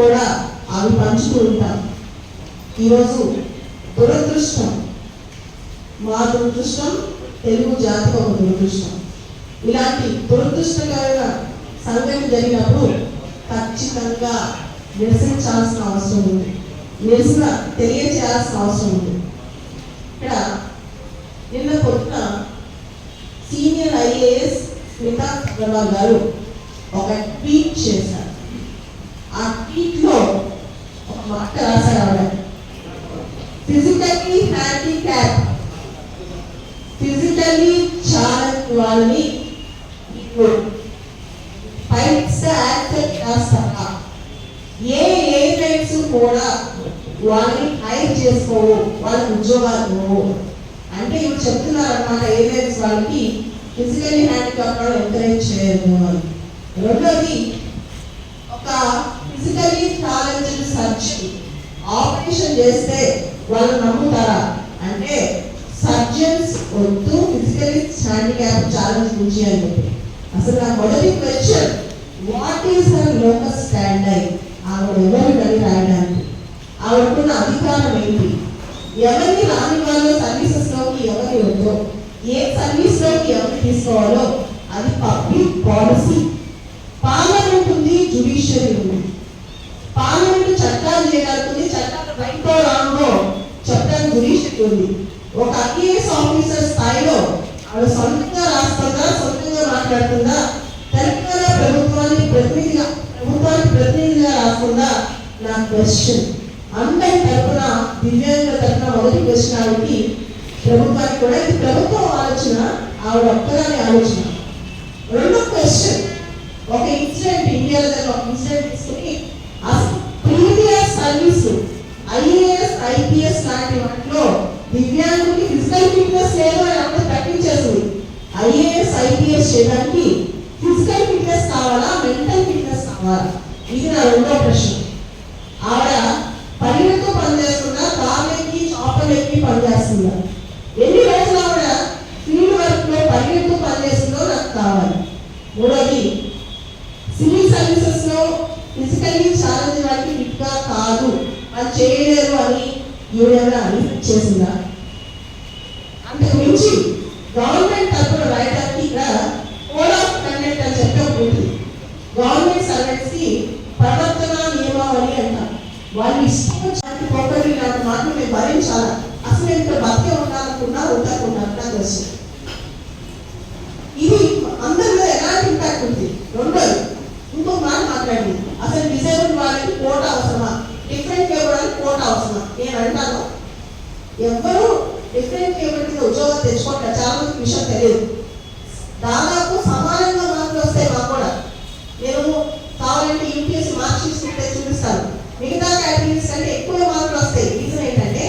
కూడా అవి పంచుతూ ఉంటాం ఈరోజు దురదృష్టం మా దురదృష్టం తెలుగు జాతికి ఒక దురదృష్టం. ఇలాంటి దురదృష్టకరమైన సంఘటన జరిగినప్పుడు ఖచ్చితంగా నిరసించాల్సిన అవసరం ఉంది. నిరసన తెలియజేయాల్సిన అవసరం ఉంది. ఇక్కడ నిన్న పొద్దున సీనియర్ ఐఏఎస్ స్మితా అగర్వాల్ గారు ఒక ట్వీట్ చేశారు. ఆ ట్వీట్లో ఒక మాట రాశారు ఫిజికల్లీ హ్యాండిక్యాప్ ఫిజికల్లీ ఛాలెంజ్ వాళ్ళని పైసా యాక్సెప్ట్ చేస్తారా? ఏ ఏజెంట్స్ కూడా వాళ్ళని హైర్ చేసుకోవు వాళ్ళకి ఉద్యోగాలు అంటే ఇప్పుడు చెప్తున్నారు అనమాట ఏజెంట్స్ వాళ్ళకి ఫిజికల్లీ హ్యాండిక్యాప్ వాళ్ళు ఎంకరేజ్ చేయరు రెండోది ఒక ఛాలెంజ్డ్ ఆపరేషన్ చేస్తే వాళ్ళు నమ్ముతారా? అంటే సర్జన్స్ వద్దు ఫిజికల్లీ హ్యాండిక్యాప్ ఛాలెంజ్ గురించి అని చెప్పి. అసలు నా మొదటి question what is her locus అయి ఆవిడ ఎవరికని రాయడానికి? ఆవిడకున్న అధికారం ఏంటి? ఎవరిని రాని వాళ్ళు సర్వీసెస్లోకి ఎవరి వద్దో ఏ సర్వీస్లోకి ఎవరు తీసుకోవాలో అది పబ్లిక్ పాలసీ పార్లమెంట్ ఉంది జుడిషియరీ ఉంది పార్లమెంట్ చట్టాలు చేయగలుగుతుంది చట్టాలు రైటో రాంగో చట్టం గురించి ఉంది ఒక ఐఏఎస్ ఆఫీసర్ స్థాయిలో ఆవిడ సొంతంగా రాస్తుందా సొంతంగా మాట్లాడుతుందా? తెలంగాణ ప్రభుత్వానికి ప్రతినిధిగా ప్రభుత్వానికి ప్రతినిధిగా రాస్తుందా? నా క్వశ్చన్ అందరి తరపున దివ్యాంగుల తరఫున మొదటి క్వశ్చన్ ఆవిడకి ప్రభుత్వానికి కూడా ఇది ప్రభుత్వం ఆలోచన ఆవిడ ఒక్కదాని ఆలోచన. రెండో క్వశ్చన్ ఒక ఇన్సిడెంట్ ఇండియాలో ఒక ఇన్సిడెంట్ తీసుకుని ఐపీఎస్ లాంటి వాటిలో దివ్యాంగులకి ఫిజికల్ ఫిట్నెస్ లేదు అని అందరూ ప్రకటించేసింది ఐఏఎస్ ఐపీఎస్ చేయడానికి ఫిజికల్ ఫిట్నెస్ కావాలా? మెంటల్ ఫిట్నెస్ కావాలా? ఇది నా రెండో ప్రశ్న. ఆవిడ పనిలతో పనిచేస్తుందా తాళ్ళెక్కి చాపలెక్కి పనిచేస్తుందా ఎన్ని రోజులు ఆవిడ ఫీల్డ్ వర్క్లో పనిలతో పనిచేస్తుందో నాకు కావాలి. మూడోది సివిల్ సర్వీసెస్లో ఫిజికల్లీ ఛాలెంజ్ వారికి ఫిట్గా కాదు. అది చేయలేరు అని ఈవిడెవరా రిఫెక్ట్ చేసిందా? అంతకు మించి గవర్నమెంట్ తరఫున రాయడానికి ఇక్కడ కోడ్ ఆఫ్ కండక్ట్ అని చెప్పి ఉంటుంది. గవర్నమెంట్ సర్వెంట్స్కి ప్రవర్తన నియమావళి అంటారు వాళ్ళు ఇష్టం వచ్చినట్టు నాకు మాత్రం నేను భరించాలా? అసలు నేను ఇక్కడ బతికే ఉండాలనుకున్నా ఉండకుండా నాకు తెలుసు ఇది అందరిలో ఎలాంటి ఇంపాక్ట్ ఉంది? రెండోది ఇంకో మాట మాట్లాడింది అసలు డిసేబుల్ వాళ్ళకి కోట అవసరమా డిఫరెంట్ ఇవ్వడానికి కోట అవసరమా నేను అంటాను ఎవ్వరూ డిఫరెంట్ కేబుల్ కింద ఉద్యోగం తెచ్చుకుంటారు చాలా మందికి విషయం తెలియదు. దాదాపు సమానంగా మార్కులు వస్తాయి మాకు కూడా. నేను కావాలంటే యూపీఎస్ మార్క్స్ తీసుకుంటే చూపిస్తాను. మిగతా కేటగిరీస్ కంటే ఎక్కువ మార్కులు వస్తాయి. రీజన్ ఏంటంటే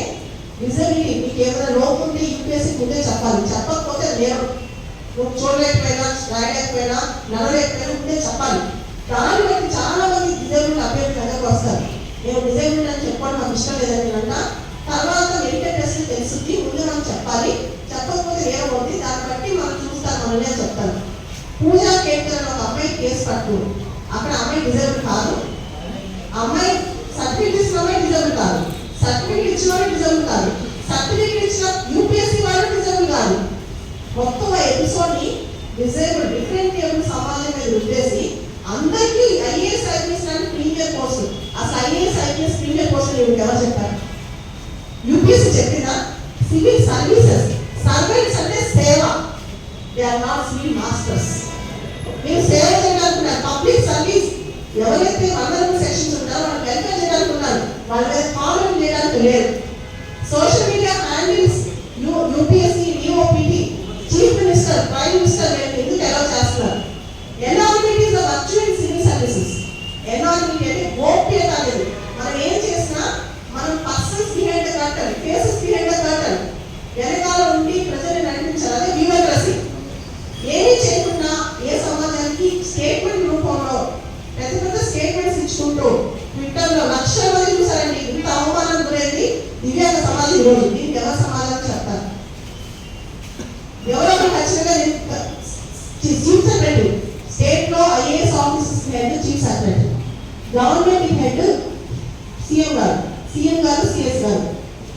విజబిలిటీ మీకు ఏమైనా లోపు ఉంటే యూపీఎస్సీ ముందే చెప్పాలి. చెప్పకపోతే నేను నువ్వు చూడలేకపోయినా రాయలేకపోయినా నడలేకపోయినా ముందే చెప్పాలి. దాన్ని బట్టి చాలా మంది డిజైబుల్ అభ్యర్థులు దగ్గరకు వస్తారు. నేను డిజైబుల్ అని చెప్పడం నాకు ఇష్టం లేదని అన్నా. తర్వాత మెడికల్ టెస్ట్ తెలుస్తుంది ముందు మనం చెప్పాలి. చెప్పకపోతే ఏమవుతుంది దాన్ని బట్టి మనం చూస్తాను మనమే చెప్తాను పూజా కేంద్రం ఒక అమ్మాయి కేసు పట్టు అక్కడ అమ్మాయి డిజైబుల్ కాదు. అమ్మాయి సర్టిఫికేట్ ఇచ్చిన అమ్మాయి డిజైబుల్ కాదు. సర్టిఫికేట్ ఇచ్చిన వాళ్ళు డిజైబుల్ కాదు. సర్టిఫికేట్ ఇచ్చిన యూపీఎస్సీ వాళ్ళు డిజైబుల్ కాదు. మొత్తం ఎపిసోడ్ని డిజేబుల్ డిఫరెంట్ టేబుల్ సమాజం మీద ఉద్దేశి అందరికీ ఐఏఎస్ ఐపీఎస్ అంటే ప్రీమియర్ కోర్సు అసలు ఐఏఎస్ ఐపీఎస్ ప్రీమియర్ పోస్టులు మీకు ఎవరు చెప్పారు? చెప్పిన సివిల్ సర్వీసెస్ సర్వెంట్స్ అంటే సేవ. They are not civil masters మీరు సేవ చేయాలనుకున్నారు పబ్లిక్ సర్వీస్ ఎవరైతే వందల సెక్షన్స్ ఉంటారో వాళ్ళు వెల్ఫేర్ చేయాలనుకున్నారు వాళ్ళ మీద కామెంట్ చేయడానికి లేదు social media handles U UPSC UOPT chief minister prime minister వీళ్ళని ఎందుకు ఎలా చేస్తున్నారు? Anonymity is virtual civil services anonymity అంటే గోప్యత అనేది. స్టేట్మెంట్ రూపంలో పెద్ద పెద్ద స్టేట్మెంట్స్ ఇచ్చుకుంటూ ట్విట్టర్లో లక్షల మంది చూసారండి ఇంత అవమానం గురైంది. దివ్యాంగ సమాజం ఈరోజు దీనికి ఎవరు సమాధానం చెప్తారు? ఎవరో ఖచ్చితంగా చీఫ్ సెక్రటరీ. స్టేట్లో IAS officers head chief secretary government head CM గారు. సీఎం గారు సిఎస్ గారు.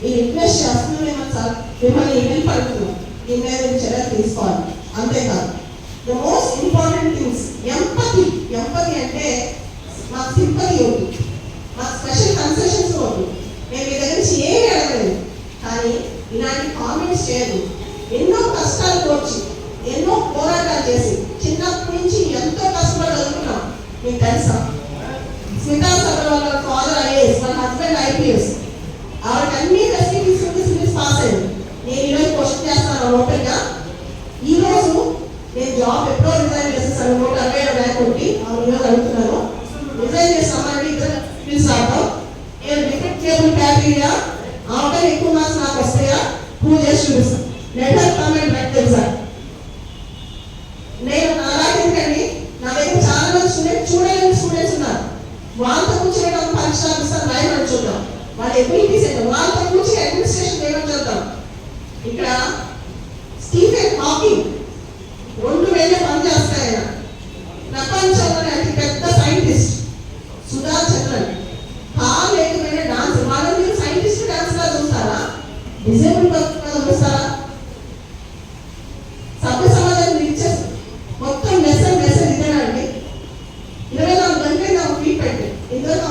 ఈ రిక్వెస్ట్ చేస్తున్నామేమో సార్. మిమ్మల్ని ఈమెయిల్ పడుతున్నాం? దీని మీద చర్యలు తీసుకోవాలి. అంతేకాదు the most important things empathy empathy అంటే మాకు సింపతి వద్దు మాకు స్పెషల్ కన్సెషన్స్ వద్దు మేము మీ దగ్గర నుంచి ఏమీ అడగలేదు కానీ ఇలాంటి కామెంట్స్ చేయదు. ఎన్నో కష్టాలు కోర్చి ఎన్నో పోరాటాలు చేసి చిన్నప్పటి నుంచి ఎంతో కష్టపడి చదువుకున్నాం మీకు తెలుసా? స్మితా సబర్వాల్ వాళ్ళ ఫాదర్ ఐఏఎస్ వాళ్ళ హస్బెండ్ ఐపీఎస్ ఆవిడకి అన్ని రెసిపీస్ ఉండి సివిల్స్ పాస్ అయింది నేను ఈరోజు క్వశ్చన్ చేస్తాను ఓపెన్గా. ఈ నేను జాబ్ ఎప్పుడో రిజైన్ చేసేసాను. నూట అరవై ఏడు ర్యాంక్ ఒకటి ఆవిడ ఈరోజు అడుగుతున్నాను రిజైన్ చేస్తామంటే ఇద్దరు పిలిచారు. నేను డిఫెక్ట్ టేబుల్ బ్యాక్టీరియా ఆమె ఎక్కువ మార్క్స్ నాకు వస్తాయా ప్రూవ్ చేసి చూపిస్తాను లెటర్ కామెంట్ పెట్టలేదు తెలుసా నేను నా కానీ నా దగ్గర చాలా మంది స్టూడెంట్ చూడలేని స్టూడెంట్స్ ఉన్నారు. వాళ్ళతో కూర్చొని కూర్చోవడం పరీక్ష ఆఫీసర్ రాయమని చూద్దాం. వాళ్ళ ఎబిలిటీస్ ఏంటో వాళ్ళతో కూర్చొని అడ్మినిస్ట్రేషన్ ఏమని చూద్దాం. ఇక్కడ స్టీఫెన్ హాకింగ్